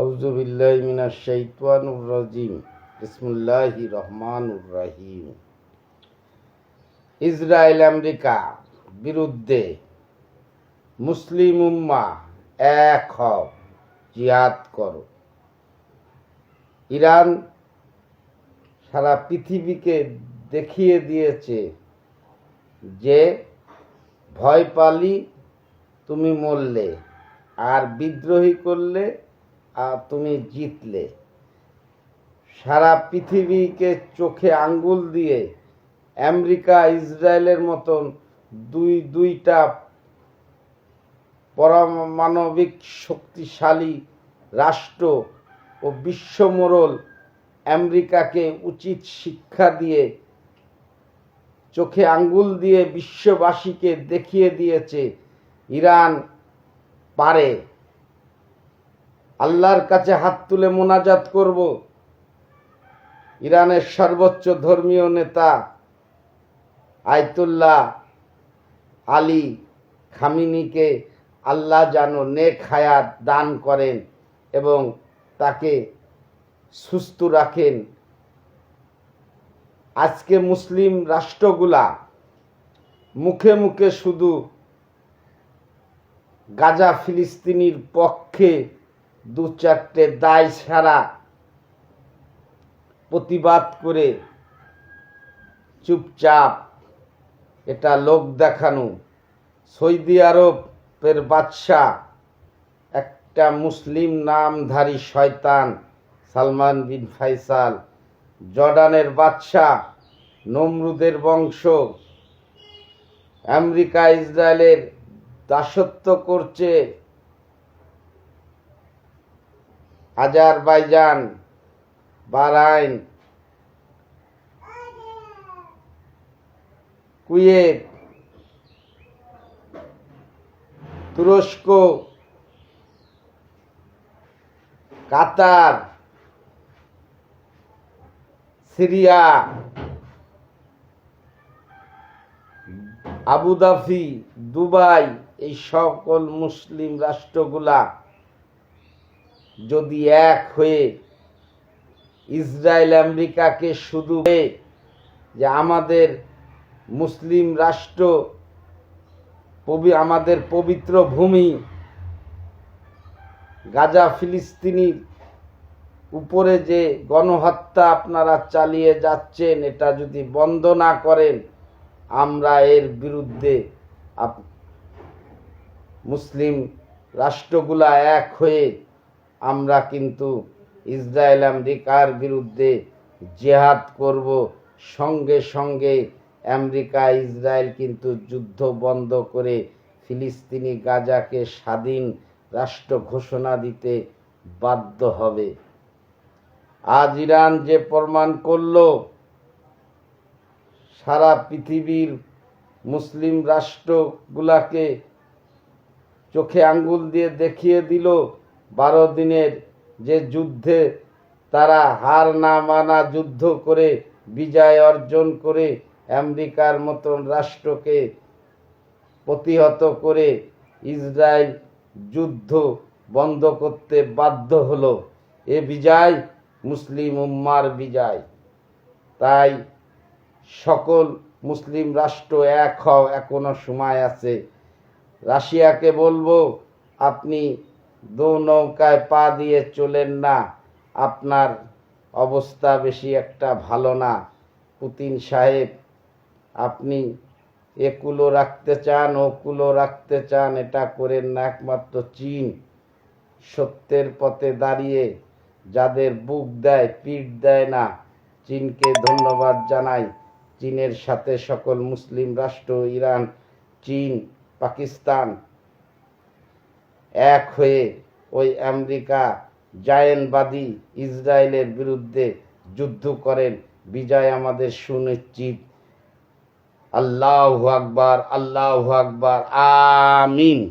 আউযু বিল্লাহি মিনাশ শাইতানির রাজিম। বিসমিল্লাহির রহমানির রহিম। ইসরায়েল, আমেরিকা বিরুদ্ধে মুসলিম উম্মা এক হও, জিহাদ করো। ইরান সারা পৃথিবীকে দেখিয়ে দিয়েছে যে ভয় পালি, তুমি মরলে। আর বিদ্রোহী করলে আর তুমি জিতলে। সারা পৃথিবীকে চোখে আঙ্গুল দিয়ে আমেরিকা, ইসরায়েলের মতন দুই দুইটা পরমাণবিক শক্তিশালী রাষ্ট্র ও বিশ্বমোড়ল আমেরিকাকে উচিত শিক্ষা দিয়ে চোখে আঙ্গুল দিয়ে বিশ্ববাসীকে দেখিয়ে দিয়েছে, ইরান পারে। আল্লাহর কাছে হাত তুলে মোনাজাত করব। ইরানের সর্বোচ্চ ধর্মীয় নেতা আয়তুল্লাহ আলী খামিনিকে আল্লাহ যেন নেক হায়াত দান করেন এবং তাকে সুস্থ রাখেন। আজকে মুসলিম রাষ্ট্রগুলা মুখে মুখে শুধু গাজা ফিলিস্তিনির পক্ষে দু চারটে দায় সারা প্রতিবাদ করে চুপচাপ এটা লোক দেখানো। সৌদি আরবের বাদশাহ, একটা মুসলিম নামধারী শয়তান সালমান বিন ফাইসাল, জর্ডানের বাদশাহ, নমরুদের বংশ, আমেরিকা, ইসরায়েলের দাসত্ব করছে। আজারবাইজান বারাইন কুয়েত তুরস্ক কাতার সিরিয়া আবুধাবি দুবাই এই সকল মুসলিম রাষ্ট্রগুলা যদি এক হয়ে ইসরায়েল আমেরিকাকে শুধু যে আমাদের মুসলিম রাষ্ট্র আমাদের পবিত্র ভূমি গাজা ফিলিস্তিনির উপরে যে গণহত্যা আপনারা চালিয়ে যাচ্ছেন, এটা যদি বন্ধ না করেন, আমরা এর বিরুদ্ধে মুসলিম রাষ্ট্রগুলা এক হয়ে আমরা কিন্তু ইসরায়েল আমেরিকার বিরুদ্ধে জেহাদ করব। সঙ্গে সঙ্গে আমেরিকা, ইসরায়েল কিন্তু যুদ্ধ বন্ধ করে ফিলিস্তিনি গাজাকে স্বাধীন রাষ্ট্র ঘোষণা দিতে বাধ্য হবে। আজ ইরান যে প্রমাণ করল, সারা পৃথিবীর মুসলিম রাষ্ট্রগুলাকে চোখে আঙ্গুল দিয়ে দেখিয়ে দিল। বারো দিনের যে যুদ্ধে তারা হার না মানা যুদ্ধ করে, বিজয় অর্জন করে আমেরিকার মতন রাষ্ট্রকে প্রতিহত করে ইসরায়েল যুদ্ধ বন্ধ করতে বাধ্য হলো। এ বিজয় মুসলিম উম্মার বিজয়। তাই সকল মুসলিম রাষ্ট্র এক হও, এখনও সময় আছে। রাশিয়াকে বলব, আপনি দো নৌকায় পা দিয়ে চলেন না। আপনার অবস্থা বেশি একটা ভালো না। পুতিন সাহেব, আপনি একুলো রাখতে চান, ওকুলো রাখতে চান, এটা করেন না একমাত্র চীন। সত্যের পথে দাঁড়িয়ে যাদের বুক দেয়, পিঠ দেয় না, চীনকে ধন্যবাদ জানাই। চীনের সাথে সকল মুসলিম রাষ্ট্র, ইরান, চীন, পাকিস্তান এক হয়ে ওই আমেরিকা জায়েনবাদী ইসরায়েলের বিরুদ্ধে যুদ্ধ করেন। বিজয় আমাদের সুনিশ্চিত। আল্লাহ আকবার আল্লাহ আকবার, আমিন।